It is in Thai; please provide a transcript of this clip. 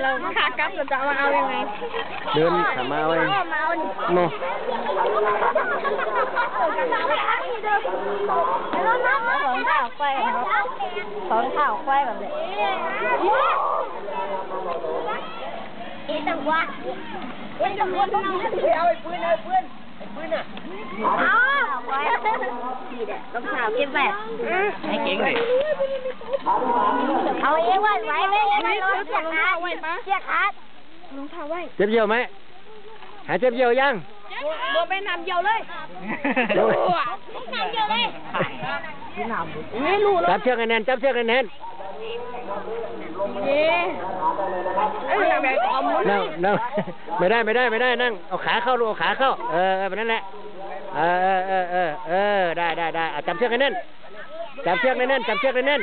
เราขากลับเราจะมาเอายังไง เดินขามาเอาเองก็มาเอาดิโนแล้วน้ำของข้าวไฟครับของข้าวไฟแบบนี้เอ๊ะจังหวะเอ๊ะจังหวะต้องเอาไอ้ปืนเอาปืนไอ้ปืนอะเอาไว้ดีเด็ดต้องข้าวเก็บแบบให้เก่งเลย เอาเองไว้ไว้ไว้ไว้เสียขาดเสียขาดรองเท้าไว้เจ็บเยี่ยวไหมหายเจ็บเยี่ยวยังบัวไปนำเดียวเลยโอ้ยนำเดียวเลยไม่รู้จับเชือกให้แน่นจับเชือกให้แน่นนี่เอ้ยแบบอมนั่งนั่งไม่ได้ไม่ได้ไม่ได้นั่งเอาขาเข้าลูกเอาขาเข้า เออเออแบบนั้นแหละเออเออเออเออเออได้ได้ได้เอาจับเชือกให้แน่นจับเชือกให้แน่นจับเชือกให้แน่น